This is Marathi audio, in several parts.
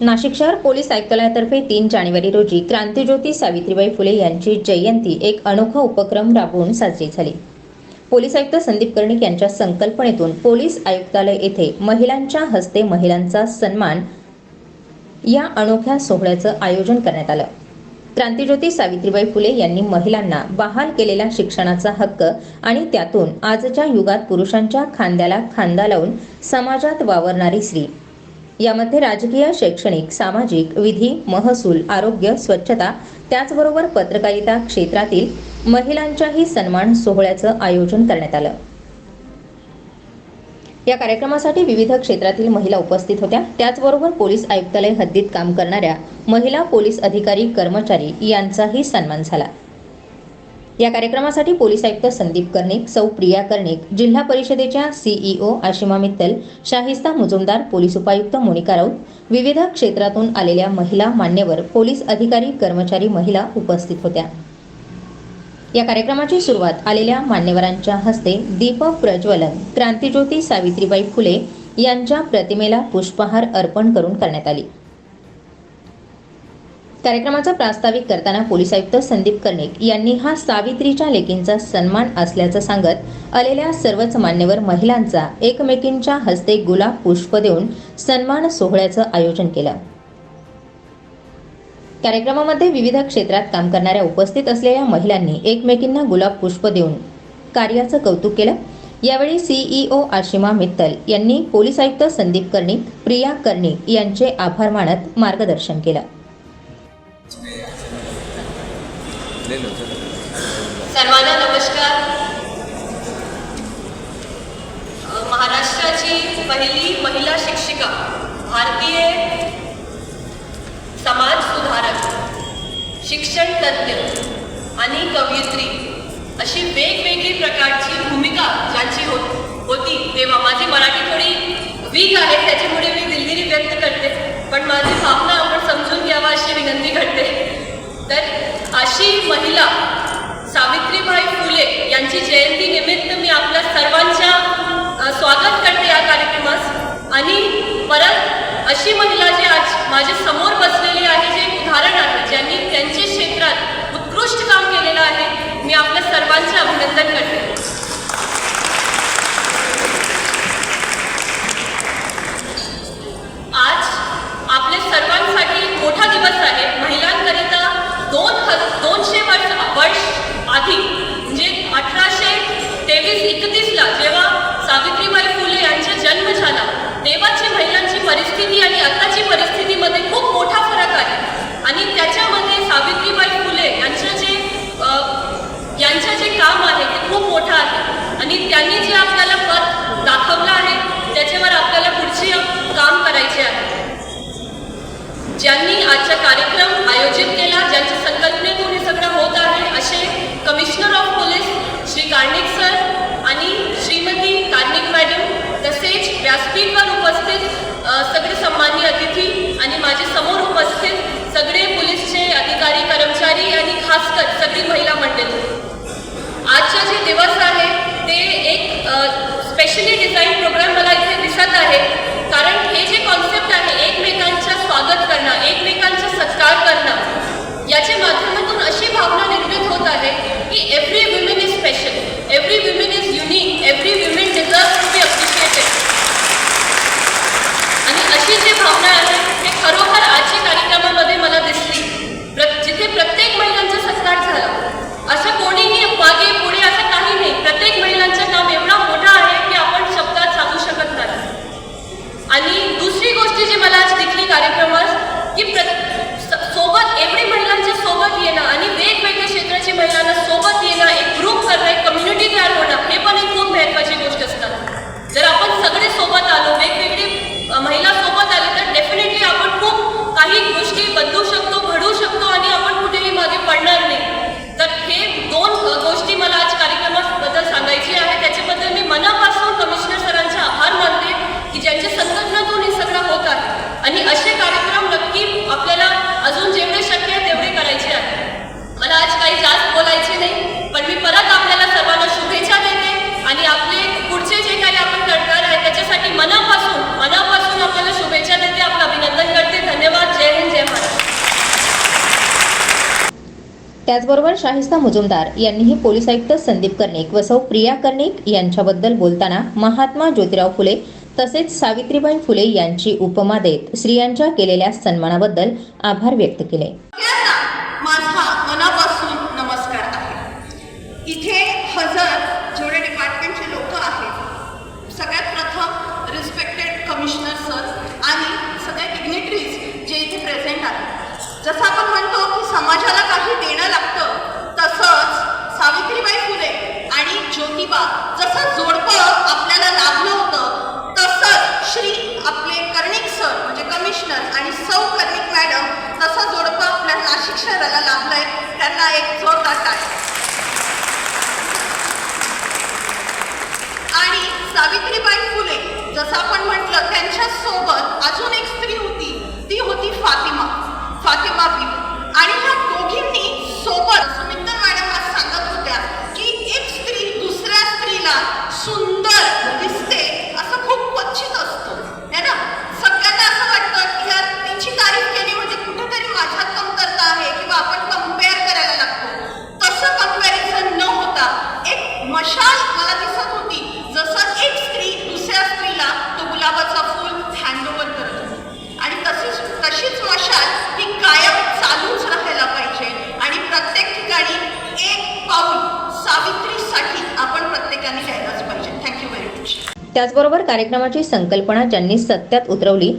नाशिक शहर पोलीस आयुक्तालयातर्फे तीन जानेवारी रोजी क्रांतीज्योती सावित्रीबाई फुले यांची जयंती एक अनोखा उपक्रम राबवून साजरी झाली. पोलीस आयुक्त संदीप कर्णिक यांच्या संकल्पनेतून पोलीस आयुक्तालय येथे महिलांच्या हस्ते महिलांचा सन्मान या अनोख्या सोहळ्याचं आयोजन करण्यात आलं. क्रांतीज्योती सावित्रीबाई फुले यांनी महिलांना बहाल केलेला शिक्षणाचा हक्क आणि त्यातून आजच्या युगात पुरुषांच्या खांद्याला खांदा लावून समाजात वावरणारी स्त्री यामध्ये राजकीय शैक्षणिक सामाजिक विधी महसूल आरोग्य स्वच्छता त्याचबरोबर पत्रकारिता क्षेत्रातील महिलांच्याही सन्मान सोहळ्याचं आयोजन करण्यात आलं. या कार्यक्रमासाठी विविध क्षेत्रातील महिला उपस्थित होत्या. त्याचबरोबर पोलीस आयुक्तालय हद्दीत काम करणाऱ्या महिला पोलीस अधिकारी कर्मचारी यांचाही सन्मान झाला. या कार्यक्रमासाठी पोलीस आयुक्त संदीप कर्णिक सौ प्रिया कर्णिक जिल्हा परिषदेच्या सीईओ आशिमा मित्तल शाहिस्ता मुजुमदार पोलीस उपायुक्त मोनिका राऊत विविध क्षेत्रातून आलेल्या महिला मान्यवर पोलीस अधिकारी कर्मचारी महिला उपस्थित होत्या. या कार्यक्रमाची सुरुवात आलेल्या मान्यवरांच्या हस्ते दीप प्रज्वलन क्रांतीज्योती सावित्रीबाई फुले यांच्या प्रतिमेला पुष्पहार अर्पण करून करण्यात आली. कार्यक्रमाचा प्रास्ताविक करताना पोलीस आयुक्त संदीप कर्णिक यांनी हा सावित्रीच्या लेकींचा सन्मान असल्याचं सांगत आलेल्या सर्वच मान्यवर महिलांचा एकमेकींच्या हस्ते गुलाब पुष्प देऊन सन्मान सोहळ्याचं आयोजन केलं. कार्यक्रमामध्ये विविध क्षेत्रात काम करणाऱ्या उपस्थित असलेल्या महिलांनी एकमेकींना गुलाब पुष्प देऊन कार्याचं कौतुक केलं. यावेळी सीईओ आशिमा मित्तल यांनी पोलीस आयुक्त संदीप कर्णिक प्रिया कर्णिक यांचे आभार मानत मार्गदर्शन केलं. ले लो चलो सर्वांना नमस्कार. महाराष्ट्राची पहिली महिला शिक्षिका भारतीय समाज सुधारक शिक्षण तज्ज्ञ आणि कवयित्री अशी वेगवेगळी प्रकारची भूमिका ज्यांची होत होती. तेव्हा माझी मराठी थोडी वीक आहे त्याच्यामुळे मी दिलगिरी व्यक्त करते. पण माझी भावना आपण समजून घ्यावा अशी विनंती करते. तर अशी महिला सावित्रीबाई फुले यांची जयंती निमित्त मी आपल्या सर्वांच्या स्वागत करते या कार्यक्रमास. आणि परत अशी महिला जी आज माझ्यासमोर बसलेली आहे जे एक उदाहरण आहे ज्यांनी त्यांच्या क्षेत्रात उत्कृष्ट काम केलेलं आहे मी आपल्या सर्वांचे अभिनंदन करते आज आपल्या सर्वांसाठी एक मोठा दिवस आहे महिलांकरिता दोन हज दोनशे वर्ष वर्ष आधी म्हणजे अठराशे तेवीस एकतीसला जेव्हा सावित्रीबाई फुले यांचा जन्म झाला तेव्हाची महिलांची परिस्थिती आणि आताची परिस्थितीमध्ये खूप मोठा फरक आहे आणि त्याच्यामध्ये सावित्रीबाई फुले यांचं जे अ, यांचं जे काम आहे ते खूप मोठं आहे आणि त्यांनी जे आपल्याला पद दाखवलं आहे त्याच्यावर आपल्याला पुढचे काम करायचे आहे ज्यांनी आजचा कार्यक्रम आयोजित केला ज्यांच्या संकल्पनेतून हे सगळं होत आहे असे commissioner of police Shri Karnik sir आणि श्रीमती कार्णिक मॅडम तसेच व्यासपीठवर उपस्थित सगळे सन्मान्य अतिथी आणि माझे समोर उपस्थित सगळे पोलीसचे अधिकारी कर्मचारी आणि खासकर सगळी महिला मंडळी. युनिटी तयार होणं हे पण एक खूप महत्वाची गोष्ट असतात जर आपण सगळे सोबत आलो वेगवेगळी महिला त्याचबरोबर शाहिस्ता मुजुमदार यांनीही पोलीस आयुक्त संदीप कर्णिक व सौ प्रिया कर्णिक यांच्याबद्दल बोलताना महात्मा ज्योतिराव फुले तसेच सावित्रीबाई फुले यांची उपमा देत स्त्रियांच्या केलेल्या सन्मानाबद्दल आभार व्यक्त केले सगळ्यांना माझा मनापासून नमस्कार आहे इथे हजर जेवढे डिपार्टमेंटचे लोक आहेत सगळ्यात प्रथम रिस्पेक्टेड कमिशनर सर आणि सगळे डिग्नेटरीज जे इथे प्रेझेंट आहेत जसं आपण म्हणतो की समाजाला काही देणं लागतं तसंच सावित्रीबाई फुले आणि ज्योतिबा जसं जोडपं आपल्याला लाभलं होतं तसंच श्री आपले कर्णिक सर म्हणजे कमिशनर आणि सौ कर्णिक मॅडम तसं जोडपं आपल्या नाशिक शहराला लाभलंय त्यांना एक जोरदार टाळी आणि सावित्रीबाई फुले जसं आपण म्हटलं त्यांच्यासोबत अजून एक स्त्री होती. ती होती फातिमा. फातिमा बी आणि ह्या दोघींनी सोबत सुमित्तर मॅडम आज सांगत होत्या की एक स्त्री दुसऱ्या स्त्रीला सुंदर दिसते असं खूप क्वचित असतं है ना सगळ्यांना असं वाटतं की यार तिची तारीफ केली म्हणजे कुठेतरी माझ्यात कमतरता आहे किंवा आपण कंपेअर करायला लागतो तसं कंपॅरिझन न होता एक मशाल मला दिसत होती जसं एक स्त्री दुसऱ्या स्त्रीला तो गुलाबाचा फूल हँडओव्हर करत होती आणि तशीच तशीच मशाल ही कायम चालूच राहायला पाहिजे आणि प्रत्येक ठिकाणी एक पाऊल सावित्रीसाठी आपण प्रत्येकाने घ्यायलाच पाहिजे थँक्यू व्हेरी मच त्याचबरोबर कार्यक्रमाची संकल्पना ज्यांनी सत्यात उतरवली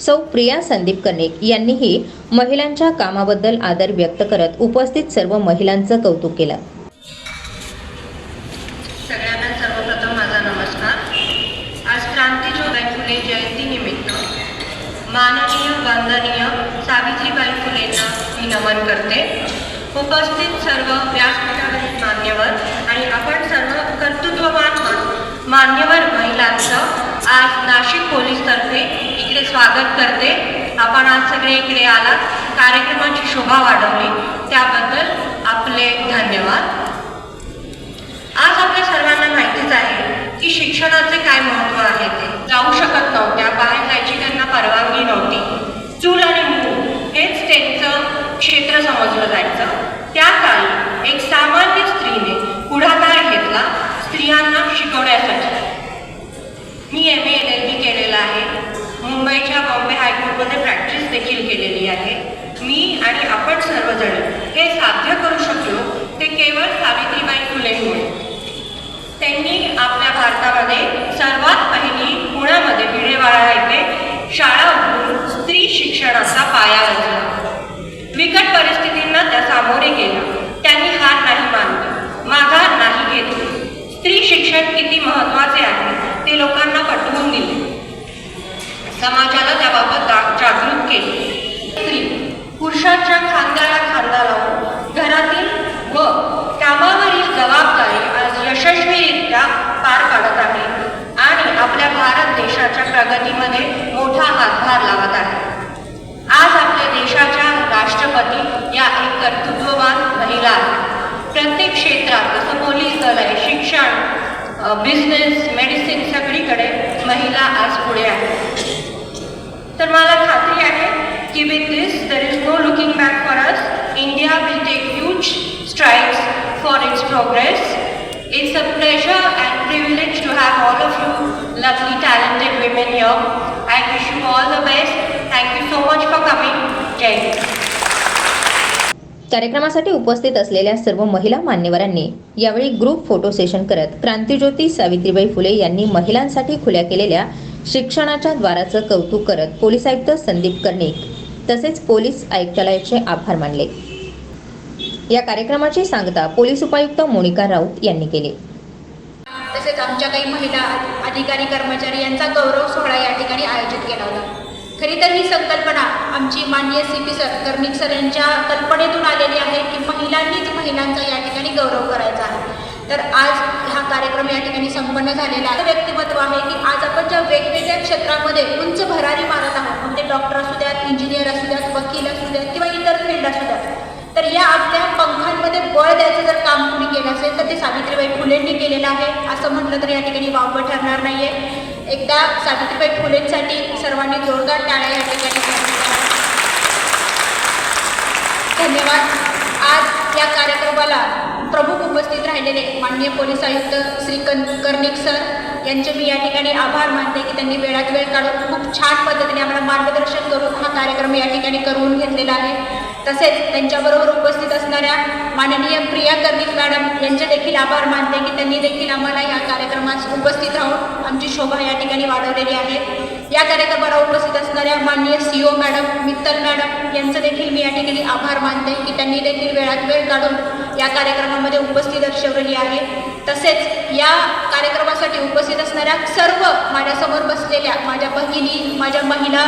सौ प्रिया संदीप कनेक यांनीही महिलांच्या कामाबद्दल आदर व्यक्त करत उपस्थित सर्व महिलांचं कौतुक केलं. सगळ्यांना सर्वप्रथम माझा नमस्कार. आज क्रांतीज्योती फुले जयंतीनिमित्त माननीय वंदनीय सावित्रीबाई फुलेंना मी नमन करते. उपस्थित सर्व व्यासपीठावरील मान्यवर आणि आपण सर्व कर्तृत्ववान मान्यवर महिलांचं आज नाशिक पोलीसतर्फे इकडे स्वागत करते. आपण आज सगळे इकडे आलात. कार्यक्रमाची शोभा वाढवली. त्याबद्दल आपले धन्यवाद. आज आपल्या सर्वांना माहितीच आहे की शिक्षणाचे काय महत्त्व आहे ते. जाऊ शकत नव्हत्या. बाहेर जायची त्यांना परवानगी नव्हती. चूल आणि मूल हेच त्यांचं क्षेत्र समजलं जायचं. त्या काळी एक सामान्य स्त्रीने पुढाकार घेतला. स्त्रियांना शिकवण्यासाठी मी M A L L B केलेलं आहे. मुंबईच्या बॉम्बे हायकोर्टमध्ये प्रॅक्टिस देखील केलेली आहे. मी आणि आपण सर्वजण हे साध्य करू शकलो ते केवळ सावित्रीबाई फुलेंमुळे त्यांनी आपल्या भारतामध्ये सर्वात पहिली पुण्यामध्ये भिडेवाडा येथे शाळा उघडून स्त्री शिक्षणाचा पाया रचला बिकट परिस्थितींना त्या सामोरे गेला. त्यांनी हार नाही मानली. माझा शिक्षण किती महत्त्वाचे आहे ते लोकांना पटवून दिले. समाजाला त्याबाबत जागरूक केले. स्त्री पुरुषांच्या खांद्याला खांदा लावून घरातील व कामावरील जबाबदारी आज यशस्वीरित्या पार पाडत आहे आणि आपल्या भारत देशाच्या प्रगतीमध्ये मोठा हातभार लावत आहे. आज आपल्या देशाच्या राष्ट्रपती या एक कर्तृत्ववान महिला आहेत. प्रत्येक क्षेत्रात जसं पोलीस दल आहे शिक्षण बिझनेस मेडिसिन सगळीकडे महिला आज पुढे आहेत तर मला खात्री आहे की with this there is no looking back for us India will take huge strides for its progress it's a pleasure and privilege to have all of you lovely talented women here I wish you all the best thank you so much for coming जय हिंद कार्यक्रमासाठी उपस्थित असलेल्या सर्व महिला मान्यवरांनी यावेळी ग्रुप फोटो सेशन करत क्रांतीज्योती सावित्रीबाई फुले यांनी महिलांसाठी खुल्या केलेल्या शिक्षणाच्या द्वाराचं कौतुक करत पोलीस आयुक्त संदीप कर्णिक तसेच पोलीस आयुक्तालयाचे आभार मानले. या कार्यक्रमाची सांगता पोलीस उपायुक्त मोनिका राऊत यांनी केली. तसेच आमच्या काही महिला अधिकारी कर्मचारी यांचा गौरव सोहळा या ठिकाणी आयोजित केला होता. खरी तर ही संकल्पना आमची माननीय सी पी सर सर यांच्या कल्पनेतून आलेली आहे की महिलांनीच महिलांचा या ठिकाणी गौरव करायचा आहे. तर आज हा कार्यक्रम या ठिकाणी संपन्न झालेला आहे. व्यक्तिमत्व आहे की आज आपण ज्या वेगवेगळ्या क्षेत्रामध्ये उंच भरारी मारत आहोत मग ते डॉक्टर असू द्यात इंजिनियर असू द्यात वकील असू द्यात किंवा इतर फील्ड असू द्यात तर या आपल्या पंखांमध्ये बळ द्यायचं जर काम कोणी केलं असेल तर ते सावित्रीबाई फुलेंनी केलेलं आहे. असं म्हटलं तर या ठिकाणी वावगं ठरणार नाही आहे एकदा सावित्रीबाई फुलेंसाठी सर्वांनी जोरदार टाळ्या या ठिकाणी धन्यवाद. आज या कार्यक्रमाला प्रमुख उपस्थित राहिलेले माननीय पोलीस आयुक्त श्री कन कर्णिक सर यांचे मी या ठिकाणी आभार मानते की त्यांनी वेळात वेळ काढून खूप छान पद्धतीने आम्हाला मार्गदर्शन करून हा कार्यक्रम या ठिकाणी करून घेतलेला आहे. तसेच त्यांच्याबरोबर उपस्थित असणाऱ्या माननीय प्रिया कर्णिक मॅडम यांचे देखील आभार मानते की त्यांनी देखील आम्हाला या कार्यक्रमास उपस्थित राहून आमची शोभा या ठिकाणी वाढवलेली आहे. या कार्यक्रमाला उपस्थित असणाऱ्या माननीय C O madam Mittal madam यांचं देखील मी या ठिकाणी आभार मानते की त्यांनी देखील वेळात वेळ काढून या कार्यक्रमामध्ये उपस्थित दर्शवलेली आहे. तसेच या कार्यक्रमासाठी उपस्थित असणाऱ्या सर्व माझ्यासमोर बसलेल्या माझ्या भगिनी माझ्या महिला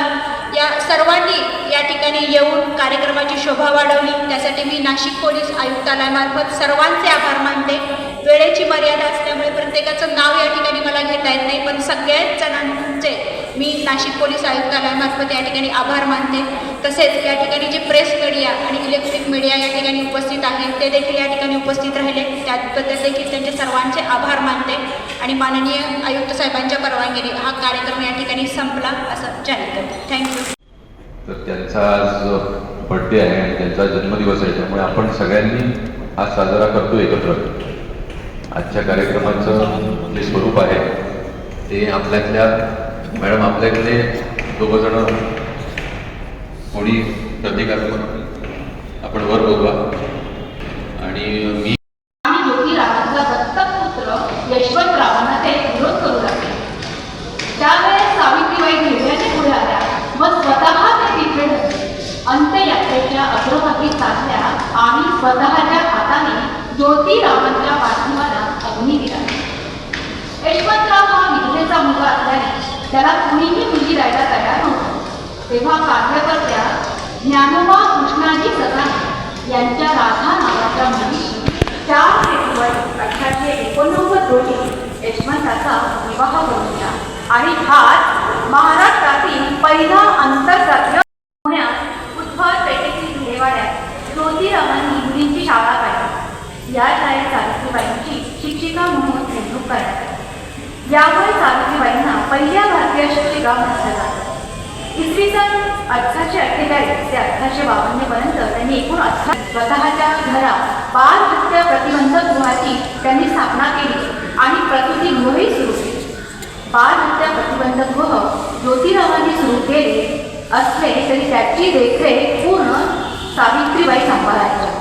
या सर्वांनी या ठिकाणी येऊन कार्यक्रमाची शोभा वाढवली. त्यासाठी मी नाशिक पोलीस आयुक्तालयामार्फत सर्वांचे आभार मानते. वेळेची मर्यादा असल्यामुळे प्रत्येकाचं नाव या ठिकाणी मला घेता येत नाही पण सगळ्याच जणांचे मी नाशिक पोलीस आयुक्तालयामार्फत या ठिकाणी आभार मानते. तसेच या ठिकाणी जे प्रेस मीडिया आणि इलेक्ट्रिक मीडिया या ठिकाणी उपस्थित आहे ते देखील या ठिकाणी उपस्थित राहिले. त्याबद्दल देखील त्यांचे सर्वांचे आभार मानते आणि माननीय आयुक्त साहेबांच्या परवानगीने हा कार्यक्रम या ठिकाणी संपला असं जाहीर करते. थँक्यू तर त्यांचा आज बड्डे आहे आणि त्यांचा जन्मदिवस आहे त्यामुळे आपण सगळ्यांनी आज साजरा करतो एकत्र. आजच्या कार्यक्रमाचं जे स्वरूप आहे ते आपल्यातल्या मॅडम आपल्याकडे दोघं जण कोणी प्रतिकात्मक आपण वर बोलवा आणि मी पुत्र यशवंतरावांना ते विरोध करू लागले त्यावेळेस सावित्रीबाई घेण्याचे पुढे आल्या व स्वतः ते तिथे ढकलले. अंत्ययात्रेच्या अग्रभागी साधल्या आणि स्वतःच्या हाताने ज्योतिरावांच्या त्याला कुणीही मुलगी द्यायला तयार नव्हतं. तेव्हा कार्यकर्त्या ज्ञानोबा कृष्णाजी सदा यांच्या राधा नावाच्या मुलीशी चार फेब्रुवारी अठराशे एकोणनव्वद रोजी यशवंताचा विवाह करून दिला आणि हाच महाराष्ट्रातील पहिला आंतरराष्ट्रीय पुण्यात उद्भव पेठेतील भिडेवाड्यात ज्योतिरावांनी मुलींची शाळा काढली या शाळेत सावित्रीबाईंची शिक्षिका म्हणून नेमणूक करण्यात आली यामुळे सावित्रीबाईंना पहिल्या भारतीय शिक्षिका म्हटलं जातं इसवी सन अठराशे अठ्ठेचाळीस ते अठराशे बावन्न पर्यंत त्यांनी एकूण अठरा स्वतःच्या घरात बाल हत्या प्रतिबंधक गृहाची त्यांनी स्थापना केली आणि प्रकृती गृहही सुरू केली. बाल हत्या प्रतिबंधक गृह ज्योतिरावांनी सुरू केले असले तरी त्याची देखरेख पूर्ण सावित्रीबाई सांभाळायच्या.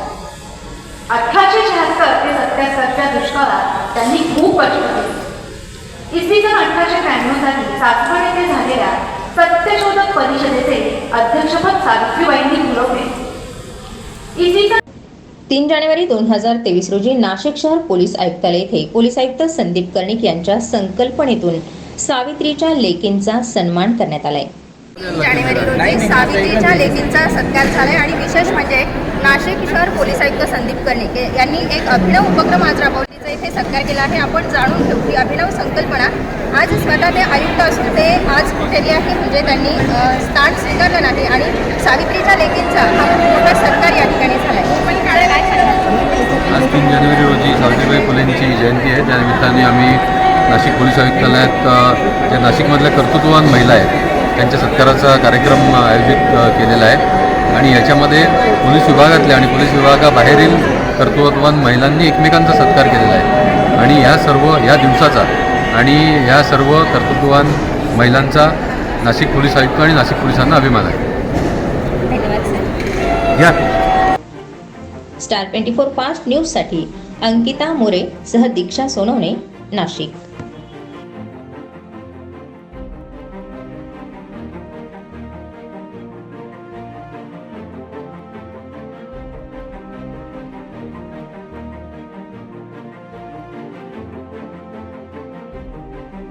अठराशे शहात्तर ते सत्याहत्तरच्या दुष्काळात त्यांनी खूप कष्ट केले. इसवी सन अठराशे त्र्याण्णव साली सासवड येथे झालेल्या सत्यशोधक परिषदेचे अध्यक्षपद सावित्रीबाईंनी पुरवले. तीन जानेवारी दोन हजार तेवीस रोजी नाशिक शहर पोलीस आयुक्तालय येथे पोलीस आयुक्त संदीप कर्णिक यांच्या संकल्पनेतून सावित्रीच्या लेकींचा सन्मान करण्यात आलाय. जानेवारी रोजी सावित्रीच्या लेकींचा सत्कार झालाय आणि विशेष म्हणजे नाशिक शहर पोलीस आयुक्त संदीप कर्णिक यांनी एक अभिनव उपक्रम आज राबवलीचा इथे सत्कार केला आहे. आपण जाणून घेऊ की अभिनव संकल्पना आज स्वतः ते आयुक्त असून ते आज कुठेली आहे? म्हणजे त्यांनी स्थान स्वीकारलं नाही आणि सावित्रीच्या लेकींचा तीन जानेवारी रोजी सावित्रीबाई फुलेंची जयंती आहे. त्या निमित्ताने आम्ही नाशिक पोलीस आयुक्तालयात ज्या नाशिकमधल्या कर्तृत्ववान महिला आहेत त्यांच्या सत्काराचा कार्यक्रम आयोजित केलेला आहे. आणि याच्यामध्ये पोलीस विभागातल्या आणि पोलीस विभागाबाहेरील कर्तृत्ववान महिलांनी एकमेकांचा सत्कार केलेला आहे. आणि ह्या सर्व ह्या दिवसाचा आणि ह्या सर्व कर्तृत्ववान महिलांचा नाशिक पोलीस आयुक्त आणि नाशिक पोलिसांना अभिमान आहे. घ्या स्टार ट्वेंटी फोर फास्ट न्यूजसाठी अंकिता मोरे सह दीक्षा सोनवणे नाशिक.